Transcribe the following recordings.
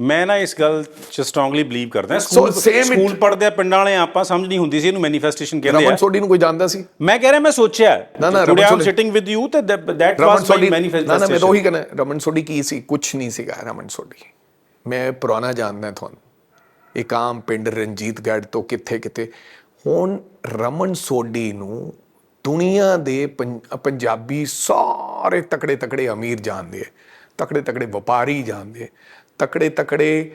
ਮੈਂ ਨਾ ਇਸ ਗੱਲ 'ਚ ਸਟਰੋਂਗਲੀ ਬਲੀਵ ਕਰਦਾ। ਸਕੂਲ ਸਕੂਲ ਪੜ੍ਹਦੇ ਆ ਪਿੰਡਾਂ ਵਾਲੇ ਆਪਾਂ ਸਮਝ ਨਹੀਂ ਹੁੰਦੀ ਸੀ ਇਹਨੂੰ ਮੈਨੀਫੈਸਟੇਸ਼ਨ ਕਹਿੰਦੇ ਰਮਨ ਆ। ਸੋਢੀ ਨੂੰ ਕੋਈ ਜਾਣਦਾ ਸੀ? ਮੈਂ ਕਹਿ ਰਿਹਾ ਮੈਂ ਸੋਚਿਆ। ਨਾ, ਨਾ, Raman Sodhi- sitting with you ਤੇ that Raman was my Sodhi ਨਾ ਨਾ ਮੈਂ ਤਾਂ ਮੈਨੀਫੈਸਟੇਸ਼ਨ ਉਹੀ ਕਹਿੰਦਾ ਰਮਨ ਸੋਢੀ ਕੀ ਸੀ? ਕੁਝ ਨਹੀਂ ਸੀਗਾ ਰਮਨ ਸੋਢੀ। ਮੈਂ ਪੁਰਾਣਾ ਜਾਣਦਾ ਤੁਹਾਨੂੰ। ਇੱਕ ਆਮ ਪਿੰਡ ਰਣਜੀਤ ਗੜ ਤੋਂ ਕਿੱਥੇ ਕਿਤੇ ਹੁਣ ਰਮਨ ਸੋਢੀ ਨੂੰ ਦੁਨੀਆ ਦੇ ਪੰਜ- ਪੰਜਾਬੀ ਸਾਰੇ ਤਕੜੇ ਤਕੜੇ ਅਮੀਰ ਜਾਣਦੇ ਆ। ਤਕੜੇ ਤਕੜੇ ਵਪਾਰੀ ਜਾਣਦੇ ਤਕੜੇ ਤਕੜੇ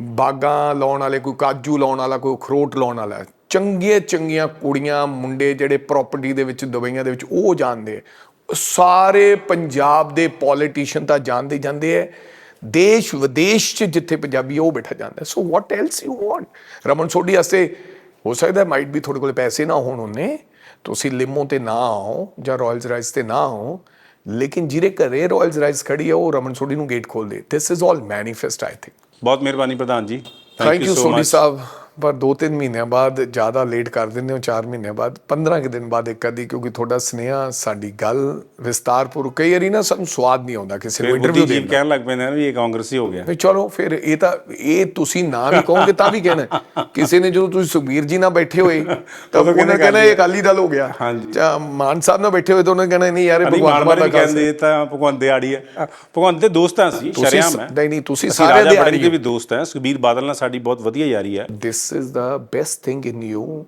ਬਾਗਾਂ ਲਾਉਣ ਵਾਲੇ, ਕੋਈ ਕਾਜੂ ਲਾਉਣ ਵਾਲਾ, ਕੋਈ ਅਖਰੋਟ ਲਾਉਣ ਵਾਲਾ ਚੰਗੀਆਂ ਚੰਗੀਆਂ ਕੁੜੀਆਂ, ਮੁੰਡੇ ਜਿਹੜੇ ਪ੍ਰਾਪਰਟੀ ਦੇ ਵਿੱਚ ਦਵਾਈਆਂ ਦੇ ਵਿੱਚ, ਉਹ ਜਾਣਦੇ ਆ। ਸਾਰੇ ਪੰਜਾਬ ਦੇ ਪੋਲੀਟੀਸ਼ੀਅਨ ਤਾਂ ਜਾਣਦੇ ਜਾਂਦੇ ਐ ਦੇਸ਼ ਵਿਦੇਸ਼ ਚ ਜਿੱਥੇ ਪੰਜਾਬੀ ਉਹ ਬੈਠਾ ਜਾਂਦਾ so what else you want Raman Sodhi ਵਾਸਤੇ ਹੋ ਸਕਦਾ ਮਾਈਟ ਵੀ ਤੁਹਾਡੇ ਕੋਲ ਪੈਸੇ ਨਾ ਹੋਣ ਉਹਨੇ। ਤੁਸੀਂ ਲਿਮੋ ਤੇ ਨਾ ਆਓ ਜਾਂ ਰਾਇਲਸ ਰਾਈਸ ਤੇ ਨਾ ਆਓ। ਲੇਕਿਨ ਜਿਹੜੇ ਘਰੇ ਰਾਇਲਸ ਰਾਈਸ ਖੜੀ ਆ ਉਹ ਰਮਨ ਸੋਢੀ ਨੂੰ ਗੇਟ ਖੋਲ ਦੇ this is all manifest I think ਬਹੁਤ ਮਿਹਰਬਾਨੀ ਪ੍ਰਧਾਨ ਜੀ। Thank you Sodhi Sahib. ਪਰ 2-3 ਮਹੀਨਿਆਂ ਬਾਅਦ ਜ਼ਿਆਦਾ ਲੇਟ ਕਰ ਦਿੰਦੇ ਹੋ 4 ਮਹੀਨਿਆਂ ਬਾਅਦ 15 ਕਿ ਦਿਨ ਬਾਅਦ ਇੱਕ ਅੱਧੀ ਕਿਉਂਕਿ ਤੁਹਾਡਾ ਸੁਨੇਹਾ ਸਾਡੀ ਗੱਲ ਵਿਸਤਾਰਪੂਰਵਕ ਕਈ ਵਾਰੀ ਨਾ ਸਾਨੂੰ ਸਵਾਦ ਨਹੀਂ ਆਉਂਦਾ ਕਿਸੇ ਨੂੰ ਇੰਟਰਵਿਊ ਦੇਣ ਦਾ। ਕਹਿਣ ਲੱਗ ਪੈਂਦੇ ਨੇ ਵੀ ਇਹ ਕਾਂਗਰਸੀ ਹੋ ਗਿਆ। ਨਹੀਂ ਚਲੋ ਫਿਰ ਇਹ ਤਾਂ ਇਹ ਤੁਸੀਂ ਨਾ ਵੀ ਕਹੋਗੇ ਤਾਂ ਵੀ ਕਹਿਣਾ। ਕਿਸੇ ਨੇ ਜਦੋਂ ਤੁਸੀਂ ਸੁਖਬੀਰ ਜੀ ਨਾਲ ਬੈਠੇ ਹੋਏ ਤਾਂ ਉਹਨੇ ਕਹਿਣਾ ਇਹ ਅਕਾਲੀ ਦਲ ਹੋ ਗਿਆ। ਜਾਂ ਮਾਨ ਸਾਹਿਬ ਨਾਲ ਬੈਠੇ ਹੋਏ ਤਾਂ ਉਹਨੇ ਕਹਿਣਾ ਨਹੀਂ ਯਾਰ ਇਹ ਭਗਵੰਤ ਮਾਨ ਵੀ ਕਹਿੰਦੇ ਤਾਂ ਭਗਵੰਤ ਦੇ ਆੜੀ ਹੈ। ਭਗਵੰਤ ਦੇ ਦੋਸਤਾਂ ਸੀ ਸ਼ਰਿਆਮ ਹੈ। ਨਹੀਂ ਨਹੀਂ ਤੁਸੀਂ ਸਾਰੇ ਦੇ ਵੜਿੰਗ ਦੇ। ਵੀ ਦੋਸਤ ਹੈ। ਸੁਖਬੀਰ ਬਾਦਲ ਨਾਲ ਸਾਡੀ ਬਹੁਤ ਵਧੀਆ ਯਾਰੀ ਹੈ। This is the best thing in you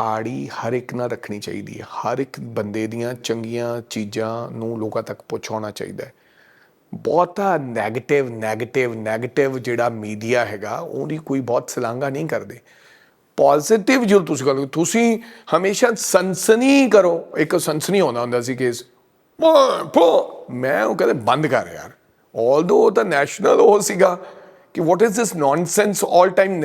ਆੜੀ ਹਰ ਇੱਕ ਨਾਲ ਰੱਖਣੀ ਚਾਹੀਦੀ ਹੈ। ਹਰ ਇੱਕ ਬੰਦੇ ਦੀਆਂ ਚੰਗੀਆਂ ਚੀਜ਼ਾਂ ਨੂੰ ਲੋਕਾਂ ਤੱਕ ਪਹੁੰਚਾਉਣਾ ਚਾਹੀਦਾ ਹੈ। ਬਹੁਤਾ ਨੈਗੇਟਿਵ ਨੈਗੇਟਿਵ ਨੈਗੇਟਿਵ ਜਿਹੜਾ ਮੀਡੀਆ ਹੈਗਾ, ਉਹਦੀ ਕੋਈ ਬਹੁਤ ਸਲਾਂਗਾ ਨਹੀਂ ਕਰਦੇ। ਪੋਜ਼ਿਟਿਵ ਜੋ ਤੁਸੀਂ ਕਰੋ, ਤੁਸੀਂ ਹਮੇਸ਼ਾ ਸਨਸਨੀ ਕਰੋ। ਇੱਕ ਸਨਸਨੀ ਹੋਣਾ ਹੁੰਦਾ ਸੀ ਕੇਸ ਮੈਂ ਉਹ ਕਹਿੰਦੇ, ਬੰਦ ਕਰ ਯਾਰ। ਆਲਦੋ ਤਾਂ ਨੈਸ਼ਨਲ ਉਹ ਸੀਗਾ ਕਿ what is this nonsense all time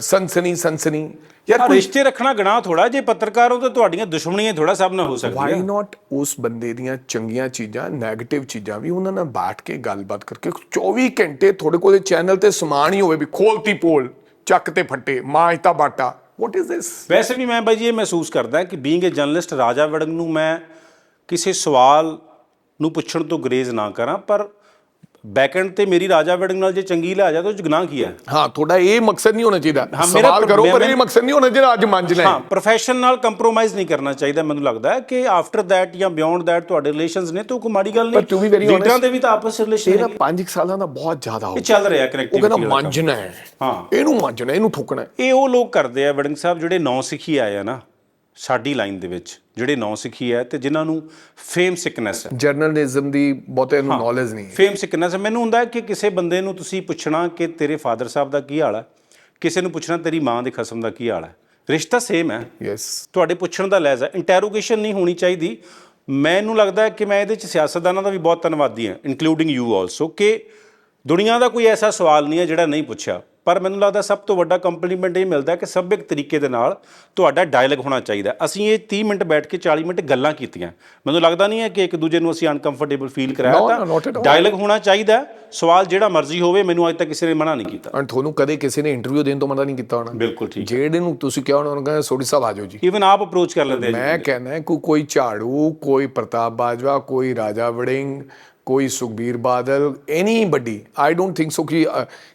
ਸਨਸਨੀ ਸਨਸਨੀ ਯਾਰ ਰਿਸ਼ਤੇ ਰੱਖਣਾ ਗਨਾਹ ਥੋੜਾ ਜੇ ਪੱਤਰਕਾਰ ਹੋ ਤਾਂ ਤੁਹਾਡੀਆਂ ਦੁਸ਼ਮਣੀਆਂ ਥੋੜਾ ਸਭ ਨਾਲ ਹੋ ਸਕਦੀਆਂ ਵਾਈ ਨਾਟ ਉਸ ਬੰਦੇ ਦੀਆਂ ਚੰਗੀਆਂ ਚੀਜ਼ਾਂ 네ਗੇਟਿਵ ਚੀਜ਼ਾਂ ਵੀ ਉਹਨਾਂ ਨਾਲ ਬਾਤ ਕੇ ਗੱਲਬਾਤ ਕਰਕੇ 24 ਘੰਟੇ ਤੁਹਾਡੇ ਕੋਲ ਚੈਨਲ ਤੇ ਸਮਾਨ ਹੀ ਹੋਵੇ ਵੀ ਖੋਲਤੀ ਪੋਲ ਚੱਕ ਤੇ ਫੱਟੇ ਮਾਂਜਤਾ ਬਾਟਾ ਵਾਟ ਇਜ਼ ਦਿਸ ਵੈਸੇ ਵੀ ਮੈਂ ਬਾਈ ਜੀ ਇਹ ਮਹਿਸੂਸ ਕਰਦਾ ਕਿ being a journalist Raja Warring ਨੂੰ ਮੈਂ ਕਿਸੇ ਸਵਾਲ ਨੂੰ ਪੁੱਛਣ ਤੋਂ ਗਰੇਜ਼ ਨਾ ਕਰਾਂ ਪਰ ਬੈਕਐਂਡ ਤੇ ਮੇਰੀ ਰਾਜਾ ਵੜਿੰਗ ਨਾਲ ਜੇ ਚੰਗੀ ਲਿਆ ਜਾ ਤਾਂ ਉਹ 'ਚ ਗੁਨਾਹ ਕੀ ਹੈ? ਹਾਂ ਤੁਹਾਡਾ ਇਹ ਮਕਸਦ ਨਹੀਂ ਹੋਣਾ ਚਾਹੀਦਾ। ਸਵਾਲ ਕਰੋ ਪਰ ਇਹ ਮਕਸਦ ਨਹੀਂ ਹੋਣਾ ਚਾਹੀਦਾ ਅੱਜ ਮੰਜਣਾ ਹੈ ਹਾਂ ਪ੍ਰੋਫੈਸ਼ਨ ਨਾਲ ਕੰਪਰੋਮਾਈਜ਼ ਨਹੀਂ ਕਰਨਾ ਚਾਹੀਦਾ ਮੈਨੂੰ ਲੱਗਦਾ ਹੈ ਕਿ ਆਫਟਰ ਥੈਟ ਜਾਂ ਬਿਯੋਂਡ ਥੈਟ ਤੁਹਾਡੇ ਰਿਲੇਸ਼ਨਸ ਨੇ ਤਾਂ ਉਹ ਕੋਈ ਮਾੜੀ ਗੱਲ But to be ਨਹੀਂ very honest, ਲੀਡਰਾਂ ਦੇ ਵੀ ਤਾਂ ਆਪਸ ਰਿਲੇਸ਼ਨ ਹੈ 5 ਸਾਲਾਂ ਦਾ ਬਹੁਤ ਜ਼ਿਆਦਾ ਹੋ ਇਹ ਚੱਲ ਰਿਹਾ ਉਹ ਕਨੈਕਟੀਵਿਟੀ ਕਹਿੰਦਾ ਮੰਜਣਾ ਹੈ। ਹਾਂ। ਇਹਨੂੰ ਮੰਜਣਾ ਇਹਨੂੰ ਠੋਕਣਾ। ਇਹ ਉਹ ਲੋਕ ਕਰਦੇ ਆ ਵੜਿੰਗ ਸਾਹਿਬ ਜਿਹੜੇ ਨੌ ਸਿੱਖੀ ਆਏ ਆ ਨਾ। ਸਾਡੀ ਲਾਈਨ ਦੇ ਵਿੱਚ ਜਿਹੜੇ ਨੌ ਸਿੱਖੀ ਹੈ ਤੇ ਜਿਨ੍ਹਾਂ ਨੂੰ ਫੇਮ ਸਿਕਨੈਸ ਹੈ। ਜਰਨਲਿਜ਼ਮ ਦੀ ਬਹੁਤੇ ਨੂੰ ਨੌਲੇਜ ਨਹੀਂ ਹੈ। ਫੇਮ ਸਿਕਨੈਸ ਮੈਨੂੰ ਹੁੰਦਾ ਹੈ ਕਿ ਕਿਸੇ ਬੰਦੇ ਨੂੰ ਤੁਸੀਂ ਪੁੱਛਣਾ ਕਿ ਤੇਰੇ ਫਾਦਰ ਸਾਹਿਬ ਦਾ ਕੀ ਹਾਲ ਹੈ ਕਿਸੇ ਨੂੰ ਪੁੱਛਣਾ ਤੇਰੀ ਮਾਂ ਦੇ ਖਸਮ ਦਾ ਕੀ ਹਾਲ ਹੈ। ਰਿਸ਼ਤਾ ਸੇਮ ਹੈ। ਯੈਸ ਤੁਹਾਡੇ ਪੁੱਛਣ ਦਾ ਲਹਿਜ਼ਾ ਇੰਟਰੋਗੇਸ਼ਨ ਨਹੀਂ ਹੋਣੀ ਚਾਹੀਦੀ। ਮੈਨੂੰ ਲੱਗਦਾ ਹੈ ਕਿ ਮੈਂ ਇਹਦੇ ਚ ਸਿਆਸਤਦਾਨਾਂ ਦਾ ਵੀ ਬਹੁਤ ਧੰਨਵਾਦੀ ਹਾਂ ਇਨਕਲੂਡਿੰਗ ਯੂ ਆਲਸੋ ਕਿ ਦੁਨੀਆ ਦਾ ਕੋਈ ਐਸਾ ਸਵਾਲ ਨਹੀਂ ਹੈ ਜਿਹੜਾ ਨਹੀਂ ਪੁੱਛਿਆ। ਪਰ ਮੈਨੂੰ ਲੱਗਦਾ ਸਭ ਤੋਂ ਵੱਡਾ ਕੰਪਲੀਮੈਂਟ ਇਹ ਮਿਲਦਾ ਕਿ ਸਭਿਅਕ ਤਰੀਕੇ ਦੇ ਨਾਲ ਤੁਹਾਡਾ ਡਾਇਲੌਗ ਹੋਣਾ ਚਾਹੀਦਾ ਅਸੀਂ ਇਹ 30 ਮਿੰਟ ਬੈਠ ਕੇ 40 ਮਿੰਟ ਗੱਲਾਂ ਕੀਤੀਆਂ। ਮੈਨੂੰ ਲੱਗਦਾ ਨਹੀਂ ਹੈ ਕਿ ਇੱਕ ਦੂਜੇ ਨੂੰ ਅਸੀਂ ਅਨਕੰਫਰਟੇਬਲ ਫੀਲ ਕਰਾਇਆ ਤਾਂ. ਡਾਇਲੌਗ ਹੋਣਾ ਚਾਹੀਦਾ। ਸਵਾਲ ਜਿਹੜਾ ਮਰਜ਼ੀ ਹੋਵੇ ਮੈਨੂੰ ਅੱਜ ਤੱਕ ਕਿਸੇ ਨੇ ਮਨਾ ਨਹੀਂ ਕੀਤਾ। ਅਨ ਤੁਹਾਨੂੰ ਕਦੇ ਕਿਸੇ ਨੇ ਇੰਟਰਵਿਊ ਦੇਣ ਤੋਂ ਮਨਾ ਨਹੀਂ ਕੀਤਾ ਹੋਣਾ। ਬਿਲਕੁਲ ਠੀਕ ਜਿਹੜੇ ਨੂੰ ਤੁਸੀਂ ਕਿਹਾ ਉਹਨਾਂ ਕਹਿੰਦਾ ਸੋਢੀ ਸਾਹਿਬ ਆ ਜਾਓ ਜੀ। ਈਵਨ ਆਪ ਅਪਰੋਚ ਕਰ ਲੈਂਦੇ। ਮੈਂ ਕਹਿੰਦਾ ਕਿ ਕੋਈ ਝਾੜੂ ਕੋਈ ਪ੍ਰਤਾਪ ਬਾਜਵਾ ਕੋਈ ਰਾਜਾ ਵੜਿੰਗ ਕੋਈ Sukhbir Badal anybody I don't think so ਕਿ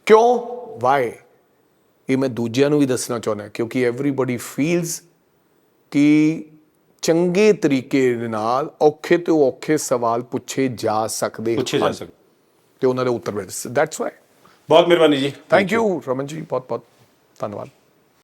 ਕਿਉਂ? ਵਾਈ ਇਹ ਮੈਂ ਦੂਜਿਆਂ ਨੂੰ ਵੀ ਦੱਸਣਾ ਚਾਹੁੰਦਾ ਕਿਉਂਕਿ ਐਵਰੀਬਾਡੀ ਫੀਲਸ ਕਿ ਚੰਗੇ ਤਰੀਕੇ ਨਾਲ ਔਖੇ ਤੋਂ ਔਖੇ ਸਵਾਲ ਪੁੱਛੇ ਜਾ ਸਕਦੇ ਪੁੱਛੇ ਜਾ ਸਕਦੇ। ਤੇ ਉਹਨਾਂ ਦੇ ਉੱਤਰ ਮਿਲ ਦੈਟਸ ਵਾਈ ਬਹੁਤ ਮਿਹਰਬਾਨੀ ਜੀ। ਥੈਂਕ ਯੂ ਰਮਨ ਜੀ ਬਹੁਤ ਬਹੁਤ ਧੰਨਵਾਦ।